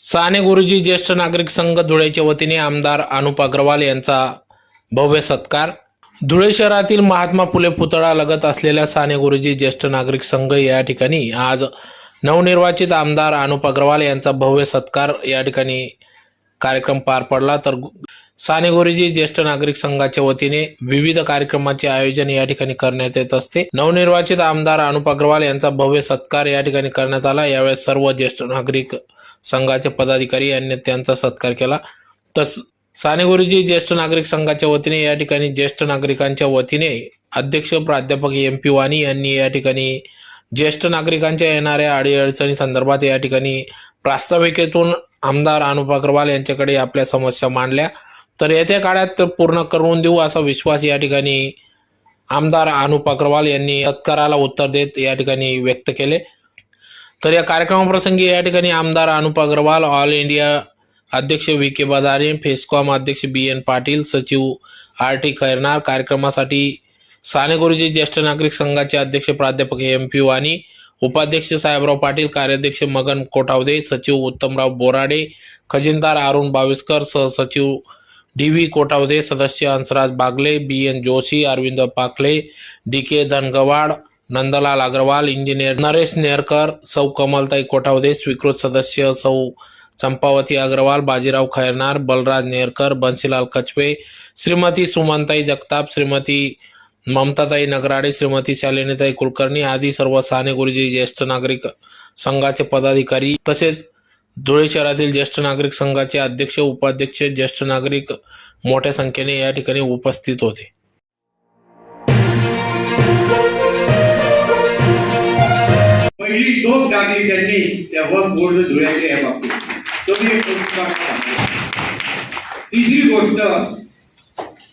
साने गुरुजी ज्येष्ठ नागरिक संघ धुळेच्या वतीने आमदार अनुप अग्रवाल यांचा भव्य सत्कार. धुळे शहरातील महात्मा फुले पुतळा लगत असलेल्या साने गुरुजी ज्येष्ठ नागरिक संघ या ठिकाणी आज नवनिर्वाचित आमदार अनुप अग्रवाल यांचा भव्य सत्कार या ठिकाणी कार्यक्रम पार पडला. तर साने गुरुजी ज्येष्ठ नागरिक संघाच्या वतीने विविध कार्यक्रमाचे आयोजन या ठिकाणी करण्यात येत असते. नवनिर्वाचित आमदार अनुप अग्रवाल यांचा भव्य सत्कार या ठिकाणी करण्यात आला. यावेळेस सर्व ज्येष्ठ नागरिक संघाचे पदाधिकारी यांनी त्यांचा सत्कार केला. तस साने गुरुजी ज्येष्ठ नागरिक संघाच्या वतीने या ठिकाणी ज्येष्ठ नागरिकांच्या वतीने अध्यक्ष प्राध्यापक एम पी वाणी यांनी या ठिकाणी ज्येष्ठ नागरिकांच्या येणाऱ्या अडीअडचणी संदर्भात या ठिकाणी प्रास्ताविकेतून आमदार अनुप अग्रवाल यांच्याकडे आपल्या समस्या मांडल्या. तर येत्या काळात पूर्ण करून देऊ असा विश्वास या ठिकाणी आमदार अनुप अग्रवाल यांनी सत्काराला उत्तर देत या ठिकाणी व्यक्त केले. तर या कार्यक्रमाप्रसंगी या ठिकाणी आमदार अनुप अग्रवाल ऑल इंडिया अध्यक्ष व्ही के बदारे फेस्कॉम अध्यक्ष बी एन पाटील सचिव आर टी खैरनार कार्यक्रमासाठी साने गुरुजी ज्येष्ठ नागरिक संघाचे अध्यक्ष प्राध्यापक एम पी वाणी उपाध्यक्ष साहेबराव पाटील कार्याध्यक्ष मगन कोठावदे सचिव उत्तमराव बोराडे खजिनदार अरुण बाविस्कर सहसचिव डी व्ही कोठावदे सदस्य Hansraj Bagle B N Joshi Arvind Pakhle D K Dhangwad Nandlal Agrawal engineer Naresh Nerkar सौ कमलताई कोटावदे स्वीकृत सदस्य सौ चंपावती अग्रवाल बाजीराव खैरनार बलराज नेरकर बन्सीलाल कचवे श्रीमती सुमनताई जगताप श्रीमती ममताताई नगराडे श्रीमती शालिनीताई कुलकर्णी आदी सर्व साने गुरुजी ज्येष्ठ नागरिक संघाचे पदाधिकारी तसेच धुळे शहरातील ज्येष्ठ नागरिक संघाचे अध्यक्ष उपाध्यक्ष ज्येष्ठ नागरिक मोठ्या संख्येने या ठिकाणी उपस्थित होते. पहिली दोन गाणी त्यांनी त्या बोर्ड धुळ्याच्या या बाबतीत. तो एक तिसरी गोष्ट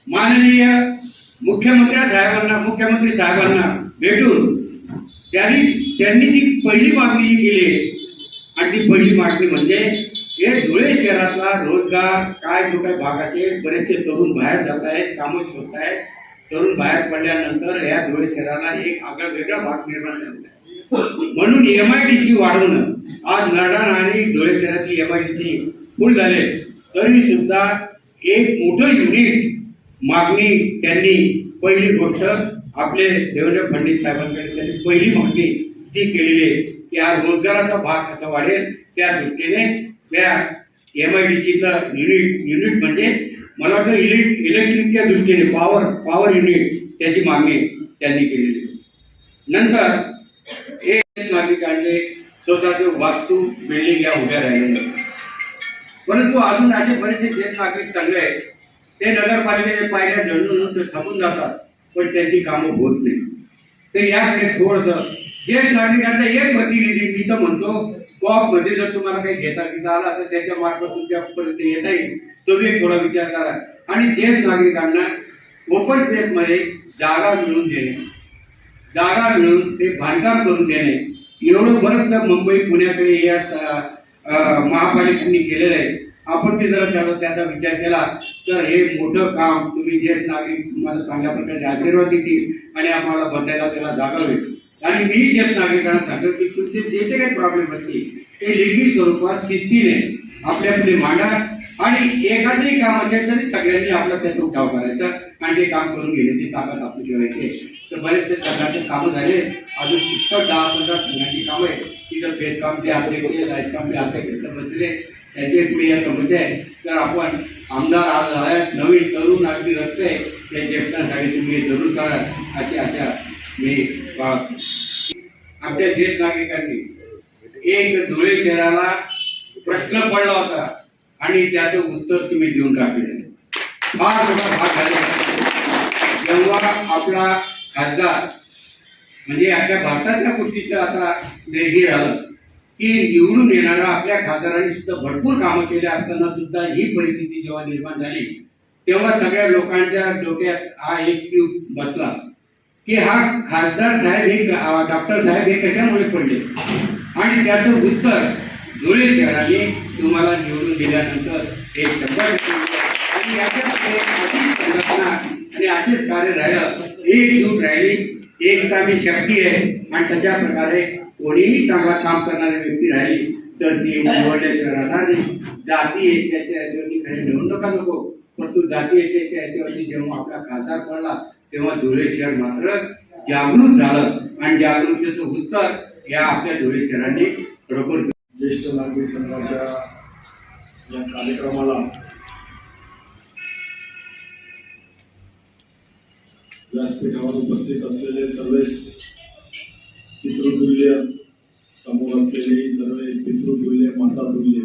माननीय मुख्यमंत्री साहेबांना मुख्यमंत्री साहेबांना भेटून त्यांनी त्यांनी ती पहिली मागणी जी केली आणि ती पहिली मागणी म्हणजे हे धुळे शहरातला रोजगार काय जो काय भाग असेल बरेचसे तरुण बाहेर जात आहेत कामं शोधत आहेत तरुण बाहेर पडल्यानंतर या धुळे शहराला एक आगळा वेगळा भाग निर्माण झाला आहे. म्हणून एम आय डी सी वाढवणं. आज नरडाण आणि धुळे शहरातली M I D C full झाले. तरी सुद्धा एक मोठं युनिट मागणी त्यांनी पहिली गोष्ट आपले देवेंद्र फडणवीस साहेबांकडे त्यांनी पहिली मागणी ती केलेली आहे की हा रोजगाराचा भाग कसा वाढेल त्या दृष्टीने त्या एम आय डी सीचं युनिट युनिट म्हणजे मला वाटतं इलेक्ट इलेक्ट्रिकच्या दृष्टीने पॉवर पॉवर युनिट त्याची मागणी त्यांनी केलेली नंतर एक नागरिकांचे स्वतःचे वास्तू बिल्डिंग या उभ्या राहिलेल्या परंतु अजून असे बरेचसे ज्येष्ठ नागरिक संघ आहेत ते नगरपालिकेच्या पायऱ्या झडून ते थांबून जातात पण त्यांची कामं होत नाही. तर याकडे थोडस ज्येष्ठ नागरिकांचा एक प्रतिनिधी मी तर म्हणतो कॉपमध्ये जर तुम्हाला काही घेता घेता आला तर त्याच्या मार्फत तुमच्यापर्यंत येता येईल. तुम्ही थोडा विचार करा. आणि ज्येष्ठ नागरिकांना ओपन प्लेस मध्ये जागा मिळून देणे. जागा मिळून ते बांधकाम करून देणे. एवढं बरंच मुंबई पुण्याकडे या महापालिकांनी महापालिकेने केलेलं आहे. आपण ते जर त्याचा त्याचा विचार केला तर हे मोठं काम तुम्ही ज्येष्ठ नागरिक मला चांगल्या प्रकारचे आशीर्वाद देतील आणि आम्हाला बसायला त्याला जागा होईल आणि मी ज्येष्ठ नागरिकांना सांगतो की तुमचे जे जे काही प्रॉब्लेम असतील ते लेखी स्वरूपात शिस्तीने आपल्यापुढे मांडा आणि एकाचंही काम असेल तरी सगळ्यांनी आपला त्याचा उठाव करायचा आणि ते काम करून घेण्याची ताकद आपली ठेवायची तर बरेचसे संघाचे कामं झाले. अजून पुष्कळ दहा पंधरा संघांची कामं आहे तिथं फेस कामचे अध्यक्ष लाईस कामचे अध्यक्ष तिथं बसलेले पुढे या समस्या आहे. तर आपण आमदार आज झालाय. नवीन तरुण अगदी रक्तय त्या ज्येष्ठांसाठी तुम्ही जरूर करा. अशी आशा मी आमच्या ज्येष्ठ नागरिकांनी एक धुळे शहराला प्रश्न पडला होता आणि त्याचं उत्तर तुम्ही देऊन टाकले. फार मोठा भाग झालेला जेव्हा आपला खासदार. म्हणजे आपल्या भारतातल्या गोष्टीचं आता हे हे झालं की निवडून येणारा आपल्या खासदारांनी सुद्धा भरपूर कामं केले असताना सुद्धा ही परिस्थिती जेव्हा निर्माण झाली तेव्हा सगळ्या लोकांच्या डोक्यात हा एक ट्यूब बसला की हा खासदार साहेब हे डॉक्टर साहेब हे कशामुळे पडले? आणि त्याचं उत्तर धुळे शहराने तुम्हाला निवडून दिल्यानंतर हे शंभर आणि याच्यामध्ये संघटना आणि असेच कार्य राहिलं. एकजूट राहिली. एकता शक्ती आहे. आणि तशा प्रकारे कोणीही चांगला काम करणारी व्यक्ती राहिली तर ती निवडल्याशिवाय राहणार नाही जाती याच्याच्या याच्यावरती खरे नेऊन नका नको. परंतु जाती याच्याच्या याच्यावरती जेव्हा आपला खासदार पडला तेव्हा धुळे शहर मात्र जागृत झालं. आणि जागृतीचं उत्तर या आपल्या धुळे शहरांनी खरोखर ज्येष्ठ नागरिक संघाच्या या कार्यक्रमाला व्यासपीठावर उपस्थित असलेले सर्व पितृतुल्य समोर असलेले सर्व पितृतुल्य मातातुल्य.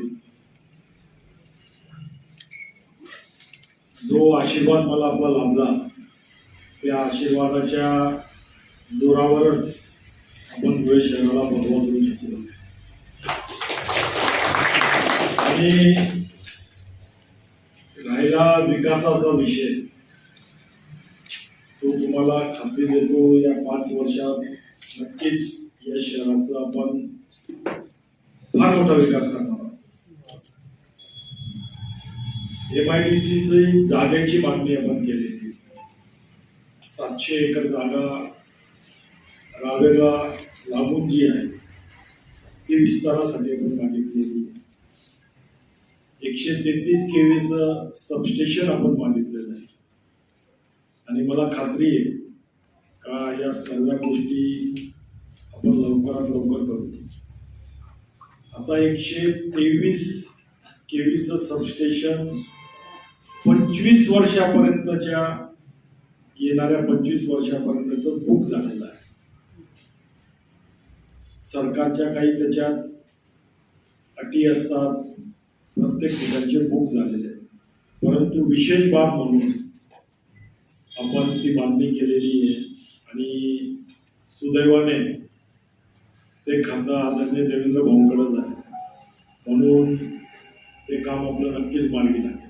जो आशीर्वाद मला आपला लाभला त्या आशीर्वादाच्या जोरावरच आपण धुळे शहराला भगवा करू शकतो आणि राहिला विकासाचा विषय. तुम्हाला खात्री देतो या पाच वर्षात नक्कीच या शहराचा आपण फार मोठा विकास करणार आहोत. एम आय डी सी जागेची मागणी आपण केलेली. सातशे एकर जागा रावेला लागून जी आहे. ती विस्तारासाठी आपण मागितलेली एकशे तेहतीस केवीचं सबस्टेशन आपण मागितलं मला खात्री आहे का या सगळ्या गोष्टी आपण लवकरात लवकर करू. आता एकशे तेवीस केवीचं सबस्टेशन पंचवीस वर्षापर्यंतच्या येणाऱ्या पंचवीस वर्षापर्यंतचं बुक झालेलं आहे. सरकारच्या काही त्याच्यात अटी असतात प्रत्येक ठिकाणचे बुक झालेले आहेत. परंतु विशेष बाब म्हणून आपण ती बांधणी केलेली आहे. आणि सुदैवाने ते खातं आदरणीय देवेंद्र भाऊंकडेच आहे. म्हणून ते काम आपलं नक्कीच मार्गी लागेल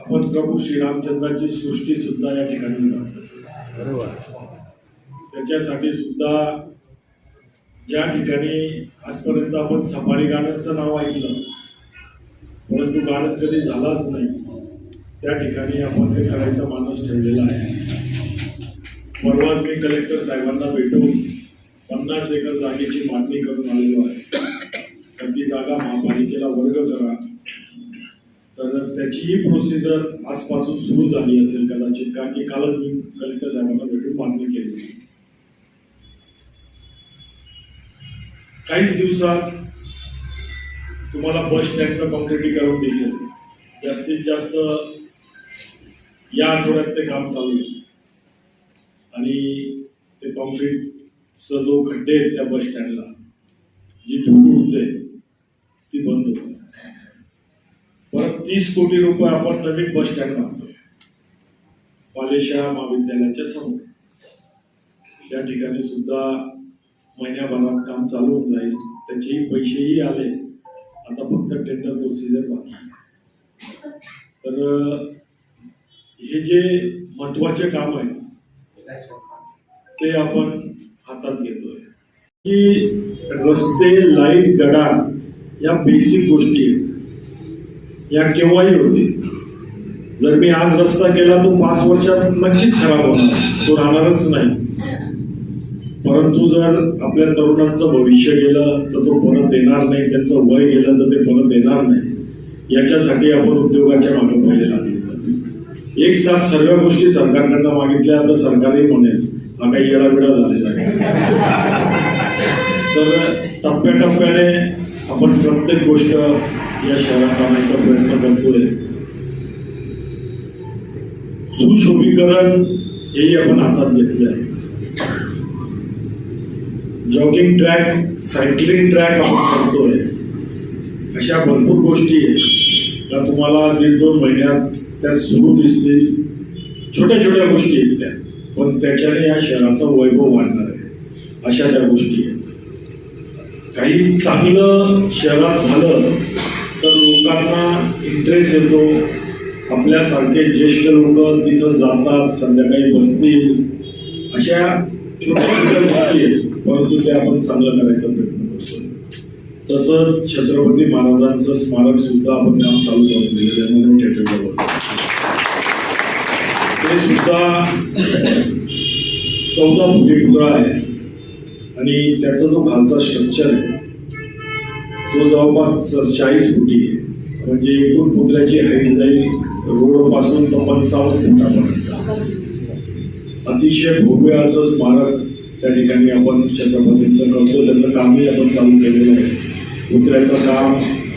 आपण प्रभू श्रीरामचंद्राची सृष्टी सुद्धा या ठिकाणी बरोबर त्याच्यासाठी सुद्धा ज्या ठिकाणी आजपर्यंत आपण सफारी गार्डनचं नाव ऐकलं परंतु गार्डन कधी झालाच नाही. त्या ठिकाणी आपण ते करायचा माणूस ठेवलेला आहे. परवाच मी कलेक्टर साहेबांना भेटून पन्नास एकर जागेची मागणी करून आलेलो आहे. तर ती जागा महापालिकेला वर्ग करा. तर त्याचीही प्रोसिजर आजपासून सुरू झाली असेल कदाचित कारण की कालच मी कलेक्टर साहेबांना भेटून मागणी केली. काहीच दिवसात तुम्हाला बस स्टँडचं कॉन्क्रिटीकरण दिसेल. जास्तीत जास्त या आठवड्यात ते काम चालू आहे. आणि ते कॉन्क्रीटचं जो खड्डे आहेत त्या बस स्टँडला जी धूळ उडते ती बंद होते. परत तीस कोटी रुपये आपण नवीन बस स्टँड बांधतोय पालेशाळा महाविद्यालयाच्या समोर. त्या ठिकाणी सुद्धा महिन्याभरात काम चालू होऊन जाईल. त्याचेही पैसेही आले. आता फक्त टेंडर प्रोसिजर बाकी तर हे जे महत्त्वाचे काम आहे ते आपण हातात घेतोय. की रस्ते लाइट गडा या बेसिक गोष्टी आहेत. या केव्हाही होतील. जर मी आज रस्ता केला तो पाच वर्षात नक्कीच खराब होणार. तो राहणारच नाही. परंतु जर आपल्या तरुणांचं भविष्य गेलं तर तो परत येणार नाही. त्यांचं वय गेलं तर ते परत येणार नाही. याच्यासाठी आपण उद्योगाच्या मागे पहिले लागले. एक साथ सर्व गोष्टी सरकारकडनं मागितल्या तर सरकारही म्हणेल हा काही येडाबिडा झालेला आहे तर टप्प्याटप्प्याने आपण प्रत्येक गोष्ट या शहरात आणायचा प्रयत्न करतोय. सुशोभीकरण हेही आपण हातात घेतलं आहे जॉगिंग ट्रॅक सायकलिंग ट्रॅक आपण करतोय. अशा भरपूर गोष्टी आहेत. त्या तुम्हाला दीड दोन महिन्यात त्या सुरू दिसतील. छोट्या छोट्या गोष्टी आहेत त्या. पण त्याच्याने या शहराचा वैभव वाढणार आहे. अशा त्या गोष्टी आहेत. काही चांगलं शहरात झालं तर लोकांना इंटरेस्ट येतो. आपल्यासारखे ज्येष्ठ लोक तिथं जातात संध्याकाळी बसतील. अशा छोट्या छोट्या गोष्टी आहेत. परंतु ते आपण चांगलं करायचा प्रयत्न करतो. तसंच छत्रपती महाराजांचं स्मारक सुद्धा आपण काम चालू करून दिलेलं आहे म्हणून थिएटर ते सुद्धा चौदा फुटी पुतळा आहे. आणि त्याचा जो खालचा स्ट्रक्चर आहे तो जवळपास चाळीस फुटी आहे. म्हणजे एकूण पुतळ्याची हाईट जाईल रोडपासून पंचावन्न फुटापर्यंत. अतिशय भव्य असं स्मारक त्या ठिकाणी आपण छत्रपतींचं करतो त्याचं कामही आपण चालू केलेलं आहे. उतरायचं काम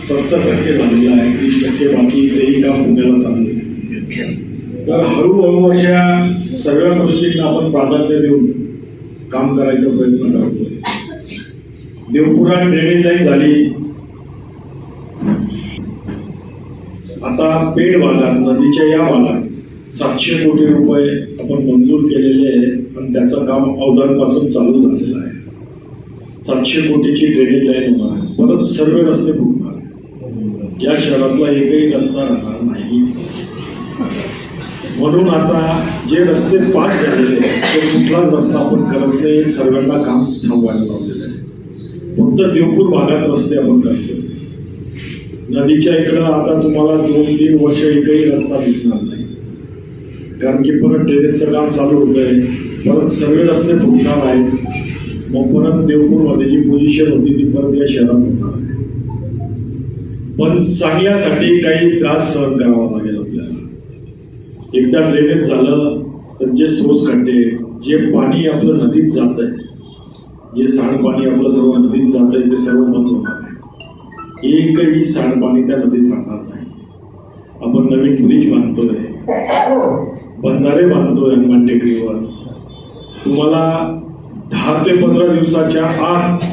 सत्तर टक्के झालेलं आहे तीस टक्के बाकी तेही काम पुण्याला चालू तर हळूहळू अशा सगळ्या गोष्टींना आपण प्राधान्य देऊन काम करायचा प्रयत्न करतोय. देवपुरा ड्रेनेज लाईन झाली. आता पेड भागात नदीच्या या भागात सातशे कोटी रुपये आपण मंजूर केलेले आहे आणि त्याचं काम अवधानपासून चालू झालेलं आहे. सातशे कोटीची ड्रेनेज लाईन होणार आहे. परत सर्व रस्ते फुटणार या शहरातला एकही रस्ता राहणार नाही. म्हणून आता जे रस्ते पास झालेले आहेत, ते कुठलाच रस्ता आपण करत नाही. सर्वांना काम थांबवायला लावलेलं आहे. फक्त देवपूर भागात रस्ते आपण करतो नदीच्या इकडं आता तुम्हाला दोन तीन वर्ष एकही रस्ता दिसणार नाही. कारण की परत ड्रेनेजचं काम चालू होत आहे परत सगळे रस्ते फुटणार आहेत. मग परत देवपूरमध्ये जी पोझिशन होती ती परत या शहरात होणार. आहे पण चांगल्यासाठी काही त्रास सहन करावा लागेल आपल्याला. एकदा ड्रेनेज झालं तर जे सोस खड्डे जे पाणी आपलं नदीत जात आहे जे सांडपाणी आपलं सर्व नदीत जात आहे ते सर्व बंद होणार आहे. एकही सांडपाणी त्या नदीत राहणार नाही. आपण नवीन ब्रिज बांधतोय. बंधारे बांधतोय हनुमान टेकडीवर तुम्हाला दहा ते पंधरा दिवसाच्या आत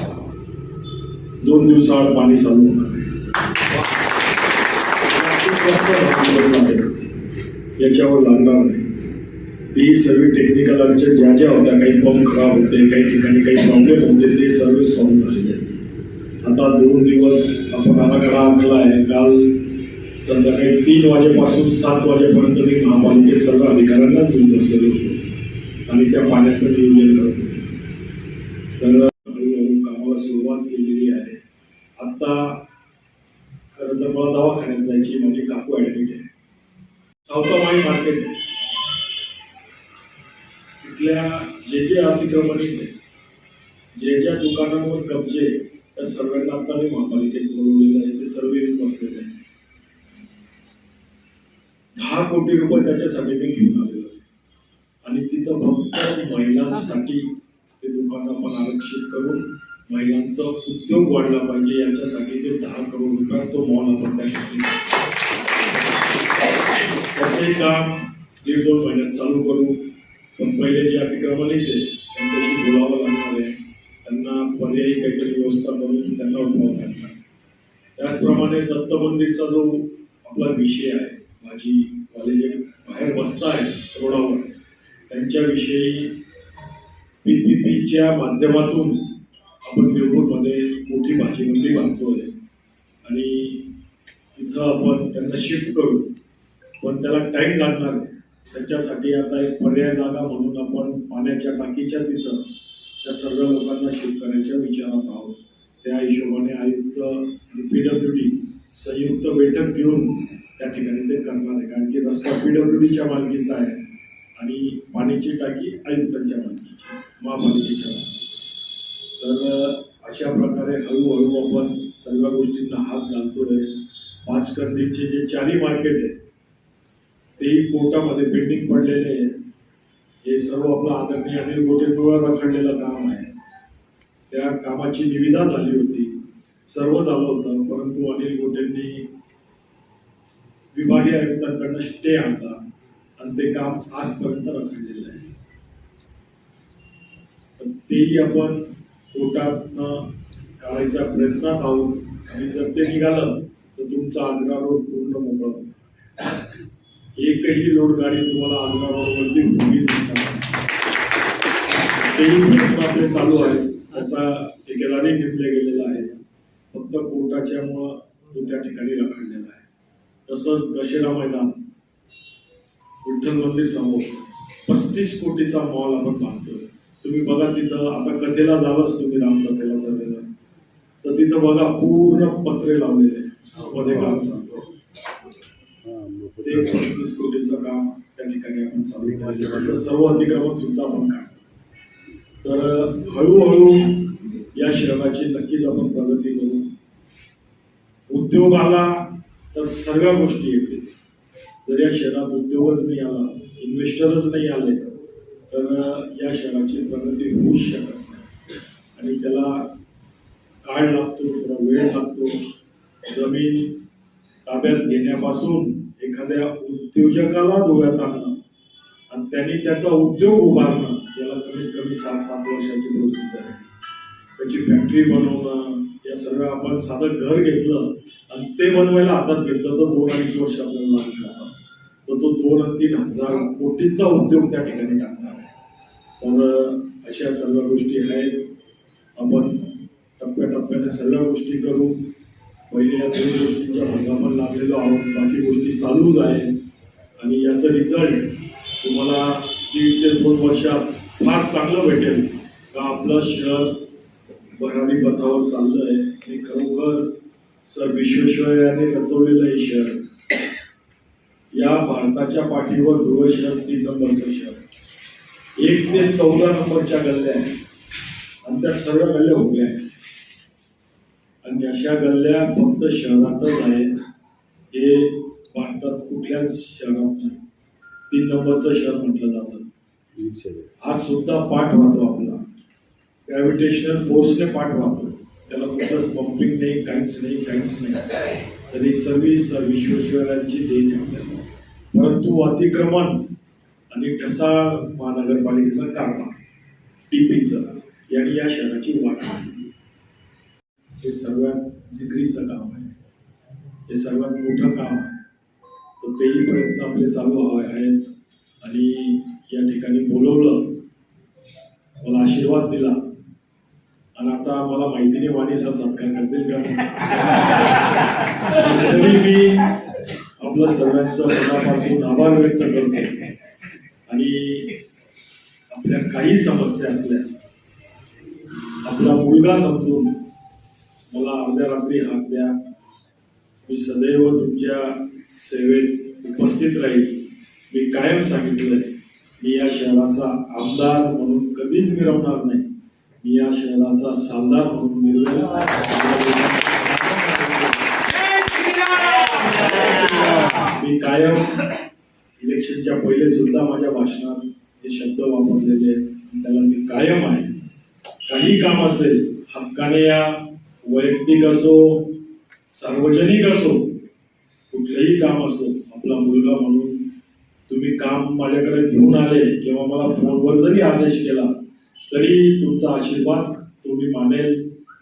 दोन दिवसाआड पाणी चालू याच्यावर लागणार नाही. ती सर्व टेक्निकल अडचण ज्या ज्या होत्या काही पंप खराब होते काही ठिकाणी काही प्रॉब्लेम होते ते सर्व सॉल्व्ह झाले. आता दोन दिवस आपण आराखडा आखला आहे. काल संध्याकाळी तीन वाजेपासून सात वाजेपर्यंत मी महापालिकेत सर्व अधिकाऱ्यांनाच घेऊन बसलेलो होतो. आणि त्या पाण्याचं नियोजन करत होतो. तर हळूहळू कामाला सुरुवात केलेली आहे. आता खरं तर मला दवाखान्यात जायची माझी काकू ऍडमिट आहे. सावतामाळी मार्केट तिथल्या जे जे अतिक्रमणित आहे जे ज्या दुकानांवर कब्जे त्या सर्वांना आता मी महापालिकेत बोलवलेलं आहे. ते सर्व येऊन बसलेले आहे दहा कोटी रुपये त्याच्यासाठी मी घेऊन आलेलो. आणि तिथं फक्त महिलांसाठी ते दुकान आपण आरक्षित करून महिलांचा उद्योग वाढला पाहिजे याच्यासाठी ते दहा करोड रुपयात तो मॉल आपण त्या ठिकाणी त्याचे काम दीड दोन महिन्यात चालू करू. पण पहिले जे अतिक्रमण येते त्यांच्याशी बोलावं लागणार आहे. त्यांना पर्यायी काहीतरी व्यवस्था करून त्यांना उठवावं लागणार. त्याचप्रमाणे दत्त मंदिरचा जो आपला विषय आहे माझी जे बाहेर बसतायत रोडावर. त्यांच्याविषयी पीपीपीच्या माध्यमातून आपण देवपूरमध्ये मोठी भाजी मंडळी बांधतोय. आणि तिथं आपण त्यांना शिफ्ट करू. पण त्याला टाईम लागणार. त्याच्यासाठी आता एक पर्याय जागा म्हणून आपण पाण्याच्या टाकीच्या तिथं त्या सर्व लोकांना शिफ्ट करायच्या विचारात आहोत. त्या हिशोबाने आयुक्त आणि पीडब्ल्यू डी संयुक्त बैठक घेऊन त्या ठिकाणी ते करणार आहे. कारण की रस्ता पीडब्ल्यूडीच्या मालकीचा आहे आणि पाण्याची टाकी आयुक्तांच्या मालकीची महापालिकेच्या तर अशा प्रकारे हळूहळू आपण सर्व गोष्टींना हात घालतोय. पाच कंदीलचे जे चारी मार्केट आहे तेही कोर्टामध्ये पेंडिंग पडलेले आहे हे सर्व आपलं आदरणीय अनिल गोटेंवर रखडलेलं काम आहे. त्या कामाची निविदा झाली होती. सर्व झालं होतं परंतु अनिल गोटेंनी विभागीय आयुक्तांकडनं स्टे आणला आणि ते काम आजपर्यंत रखडलेलं आहे. तर तेही आपण कोर्टातनं काढायचा प्रयत्नात आहोत आणि जर ते निघालं तर तुमचा आग्रा रोड पूर्ण मोकळा होईल. एकही लोड गाडी तुम्हाला आग्रा रोडवरती उभी तेही प्रयत्न आपले चालू आहेत. त्याचा ठेकेदारी घेतले गेलेला आहे. फक्त कोर्टाच्यामुळं म्हणजे तो त्या ठिकाणी रखडलेला आहे. तसंच दशेरा मैदान विठ्ठल मंदिर समोर पस्तीस कोटीचा मॉल आपण बांधतोय. तुम्ही बघा तिथं आता कथेला जावंच तुम्ही रामकथेला सगळेजण. तर तिथं बघा पूर्ण पत्रे लावलेले मध्ये काम सांगतो ते पस्तीस कोटीचं काम त्या ठिकाणी आपण चालू केलं सर्व अतिक्रमण सुद्धा आपण काढतो. तर हळूहळू या शहराची नक्कीच आपण प्रगती करू. उद्योग आला तर सर्व गोष्टी येतील. जर या शहरात उद्योगच नाही आला इन्व्हेस्टरच नाही आले तर या शहराची प्रगती होऊच शकत नाही. आणि त्याला काळ लागतो थोडा वेळ लागतो. जमीन ताब्यात घेण्यापासून एखाद्या उद्योजकाला डोळ्यात आणणं आणि त्यांनी त्याचा उद्योग उभारणं याला कमीत कमी सात सात वर्षाची प्रोसेस आहे. त्याची फॅक्टरी बनवणं या सगळं आपण साधं घर घेतलं आणि ते बनवायला हातात घेतलं तर दोन अडीच वर्ष आपल्याला लागणार तर तो दोन आणि तीन हजार कोटीचा उद्योग त्या ठिकाणी टाकणार आहे. तर अशा सर्व गोष्टी आहेत. आपण टप्प्याटप्प्याने सर्व गोष्टी करू. पहिल्या दोन गोष्टींच्या हंगामात लागलेलो आहोत. बाकी गोष्टी चालूच आहेत. आणि याचं रिझल्ट तुम्हाला दीड ते दोन वर्षात फार चांगलं भेटेल. का आपलं शहर भरारी पथावर चाललं आहे आणि खरोखर सर विश्वेश्वरयाने रचवलेलं हे शहर. या भारताच्या पाठीवर ध्रुव शहर तीन नंबरचं शहर. एक ते चौदा नंबरच्या गल्ल्या आहेत. आणि त्या सर्व गल्ल्या उभ्या आहेत. आणि अशा गल्ल्या फक्त शहरातच आहेत. हे भारतात कुठल्याच शहरात नाही. तीन नंबरचं शहर म्हटलं जातं. आज सुद्धा पाठ वाहतो आपला. ग्रॅव्हिटेशनल फोर्सने पाठवा त्याला कुठलंच पंपिंग नाही काहीच नाही काहीच नाही. तरी सर्व्हिस विश्वेश्वरांची देण आपल्याला. परंतु अतिक्रमण आणि ठसा महानगरपालिकेचा कारभार टीपीचं. यांनी या शहराची वाट हे सर्वात जिगरीचं काम आहे. हे सर्वात मोठं काम आहे. तर तेही प्रयत्न आपले चालू हवे आहेत. आणि या ठिकाणी बोलवलं. मला आशीर्वाद दिला. आणि आता मला माहिती नाही वाणीचा सत्कार करतील का? तरी मी आपलं सर्वांचं मनापासून आभार व्यक्त करतो. आणि आपल्या काही समस्या असल्या आपला मुलगा समजून मला अर्ध्या रात्री हात द्या. मी सदैव तुमच्या सेवेत उपस्थित राहील. मी कायम सांगितलंय मी या शहराचा आमदार म्हणून कधीच मिरवणार नाही. मी या शहराचा सालदार म्हणून मी कायम इलेक्शनच्या पहिले सुद्धा माझ्या भाषणात हे शब्द वापरलेले आहेत. त्याला मी कायम आहे. काही काम असेल हक्काने या वैयक्तिक असो सार्वजनिक असो कुठलंही काम असो आपला मुलगा म्हणून तुम्ही काम माझ्याकडे घेऊन आले किंवा मला फोनवर जरी आदेश केला तरी तुमचा आशीर्वाद तुम्ही मानेल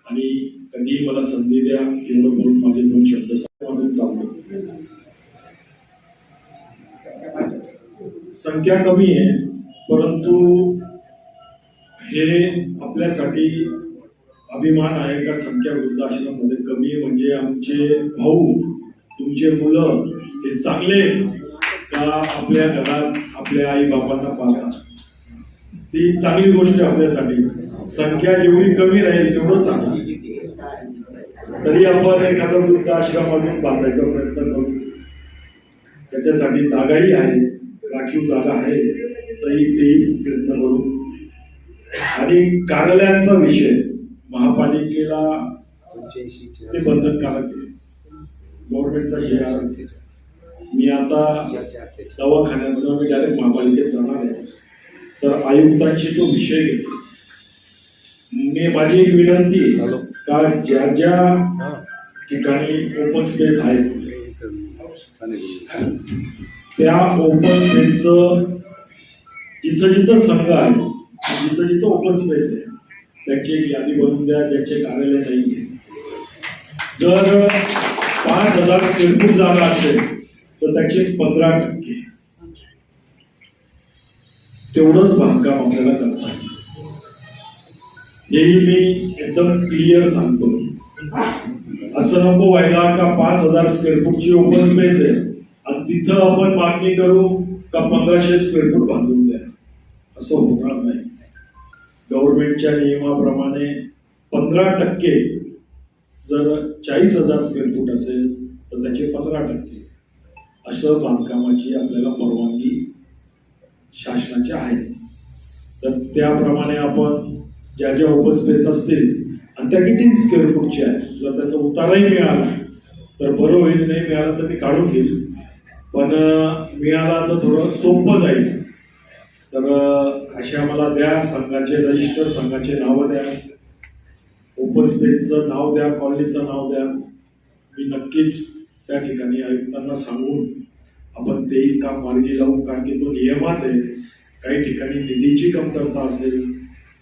आणि कधी मला संधी द्या एवढं बोलून माझे दोन शब्द वाजून चालतो. संख्या कमी आहे परंतु हे आपल्यासाठी अभिमान आहे का संख्या वृद्धाश्रममध्ये कमी आहे? म्हणजे आमचे भाऊ तुमचे मुलं हे चांगले का आपल्या घरात आपल्या आई बाबांना पाहतात ती चांगली गोष्ट आहे आपल्यासाठी. संख्या जेवढी कमी राहील तेवढं चांगलं तरी आपण एखादा वृद्धाश्रमातून बांधायचा प्रयत्न करू. त्याच्यासाठी जागाही आहे राखीव जागा आहे तरी ते प्रयत्न करू. आणि कार्यालयांचा विषय महापालिकेला ते बंधनकारक आहे. गव्हर्नमेंटचा मी आता दवाखान्यातून मी डायरेक्ट महापालिकेत जाणार आहे. तर आयुक्तांशी तो विषय घेतो मी माझी एक विनंती का ज्या ज्या ठिकाणी ओपन स्पेस आहेत त्या ओपन स्पेसचं जिथं जिथं संघ आहे जिथं जिथं ओपन स्पेस आहे त्याची एक यादी बनवून द्या ज्याचे कार्यालय नाही जर पाच हजार स्क्वेअर फूट जागा असेल तर त्याचे पंधरा टक्के. तेवढंच बांधकाम आपल्याला करता येईल. हेही मी एकदम क्लिअर सांगतो. असं नको व्हायला का पाच हजार स्क्वेअर फूटची ओपन स्पेस आहे आणि तिथं आपण मागणी करू का पंधराशे स्क्वेअर फूट बांधून द्या? असं होणार नाही. गव्हर्नमेंटच्या नियमाप्रमाणे पंधरा टक्के जर चाळीस हजार स्क्वेअर फूट असेल तर त्याचे पंधरा टक्के अशा बांधकामाची आपल्याला परवानगी शासनाच्या आहेत. तर त्याप्रमाणे आपण ज्या ज्या ओपन स्पेस असतील आणि त्या किती स्क्वेअर फूटची आहे जर त्याचा उताराही मिळाला तर बरं होईल नाही मिळालं तर मी काढून घेईल. पण मिळाला तर थोडं सोपं जाईल. तर अशा मला द्या संघाचे रजिस्टर संघाचे नावं द्या. ओपन स्पेसचं नाव द्या कॉलनीचं नाव द्या. मी नक्कीच त्या ठिकाणी आयुक्तांना सांगून आपण तेही काम मार्गी लावू कारण की तो नियमात आहे. काही ठिकाणी निधीची कमतरता असेल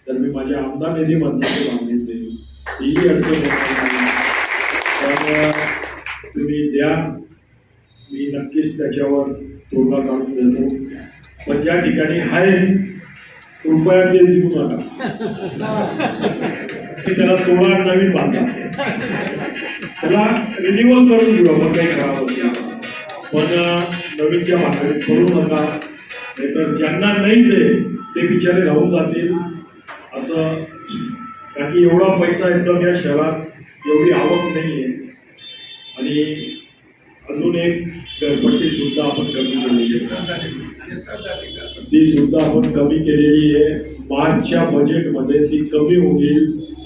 तर मी माझ्या आमदार निधी ते मागणी देईल अडचण त्यामुळं तुम्ही द्या. मी नक्कीच त्याच्यावर तोडगा काढून देतो. पण ज्या ठिकाणी आहे कृपया ते देऊ नका. की त्याला तोडा नवीन बांधा. त्याला रिन्युअल करून घेऊ आपण काही खराब असेल पण नवीनच्या भाकरीत करू नका. नाहीतर ज्यांना नाहीच आहे ते बिचारे राहून जातील. असं कारण की एवढा पैसा एकदम या शहरात एवढी आवक नाही आहे आणि अजून एक घरपट्टी सुद्धा आपण कमी केलेली आहे ती सुद्धा आपण कमी केलेली आहे. मार्चच्या बजेटमध्ये ती कमी होईल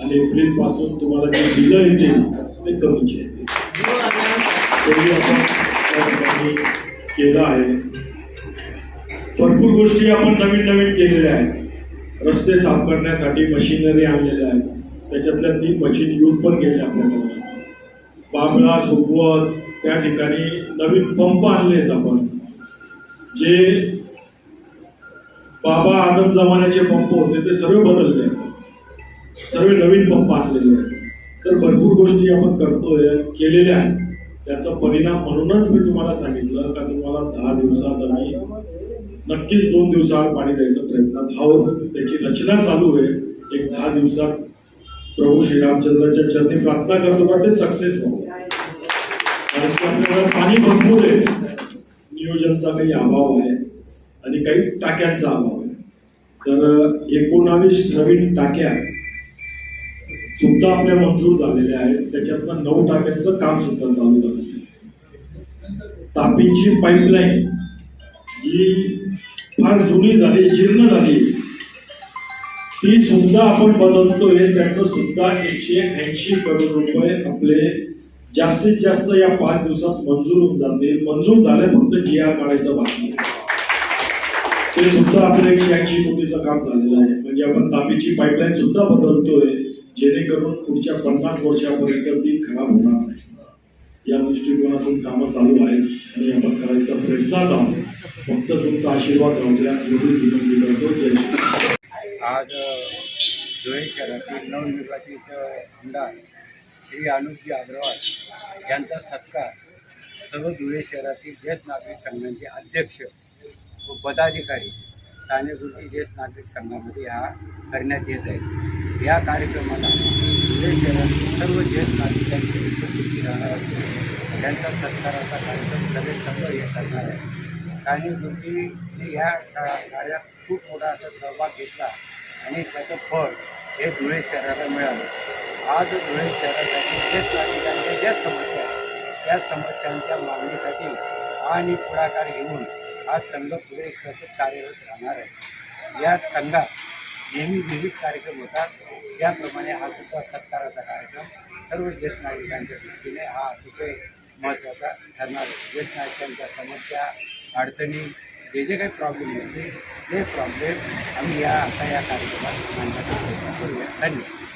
आणि एप्रिलपासून तुम्हाला जे बिलं येतील ते कमीचे. येतील केला केलं आहे. भरपूर गोष्टी आपण नवीन नवीन केलेल्या आहेत. रस्ते साफ करण्यासाठी मशिनरी आणलेल्या आहेत. त्याच्यातल्या तीन मशीन यूज पण केल्या आपल्याकडे बाबळा सोबत त्या ठिकाणी नवीन पंप आणले आहेत आपण. जे बाबा आदम जमान्याचे पंप होते ते सर्व बदलले. सर्व नवीन पंप आणलेले आहेत. तर भरपूर गोष्टी आपण करतोय केलेल्या आहेत. त्याचा परिणाम म्हणूनच मी तुम्हाला सांगितलं का तुम्हाला दहा दिवसात आम्ही नक्कीच दोन दिवसाआड पाणी द्यायचा प्रयत्न भाव त्याची रचना चालू आहे. एक दहा दिवसात प्रभू श्रीरामचंद्राच्या चरणी प्रार्थना करतो का ते सक्सेस हो पाणी भरपूर आहे. नियोजनचा काही अभाव आहे आणि काही टाक्यांचा अभाव आहे. तर एकोणावीस नवीन टाक्या सुद्धा आपल्या मंजूर झालेल्या आहेत. त्याच्यातनं नऊ टाक्यांचं काम सुद्धा चालू झालं तापीची पाईपलाईन जी फार जुनी झाली जीर्ण झाली ती सुद्धा आपण बदलतोय. त्याचं सुद्धा एकशे ऐंशी करोड रुपये आपले जास्तीत जास्त या पाच दिवसात मंजूर होऊन जातील. मंजूर झाले फक्त जी आर काढायचं बाकी ते सुद्धा आपलं एकशे ऐंशी कोटीचं काम झालेलं आहे. म्हणजे आपण तापीची पाईपलाईन सुद्धा बदलतोय. जेणेकरून पुढच्या पन्नास वर्षापर्यंत ती खराब होणार नाही. या दृष्टिकोनातून कामं चालू आहेत आणि आपण करायचा प्रयत्न आहोत फक्त तुमचा आशीर्वाद राहू एवढीच विनंती करतो. जय आज धुळे शहरातील नवनिर्वाचित आमदार श्री अनुपजी अग्रवाल यांचा सत्कार सर्व धुळे शहरातील ज्येष्ठ नागरिक संघाचे अध्यक्ष व पदाधिकारी साने गुरुजी ज्येष्ठ नागरिक संघामध्ये हा करण्यात येत आहे. या कार्यक्रमाला धुळे शहरातील सर्व ज्येष्ठ नागरिकांची उपस्थिती राहणार त्यांचा सत्काराचा कार्यक्रम सगळे संघ हे करणार आहे काही गुरुजीने या कार्यात खूप मोठा असा सहभाग घेतला आणि त्याचं फळ हे धुळे शहराला मिळालं. आज धुळे शहरासाठी ज्येष्ठ नागरिकांच्या ज्या समस्या आहेत त्या समस्यांच्या मागणीसाठी आणि पुढाकार घेऊन हा संघ पुढे सतत कार्यरत राहणार आहे. या संघात नेहमी विविध कार्यक्रम होतात. त्याप्रमाणे हा सुद्धा सत्काराचा कार्यक्रम सर्व ज्येष्ठ नागरिकांच्या दृष्टीने हा अतिशय महत्त्वाचा ठरणार आहे. ज्येष्ठ नागरिकांच्या समस्या अडचणी जे जे काही प्रॉब्लेम असतील ते प्रॉब्लेम आम्ही या आता या कार्यक्रमात मांडण्याचा प्रयत्न करूया. धन्यवाद.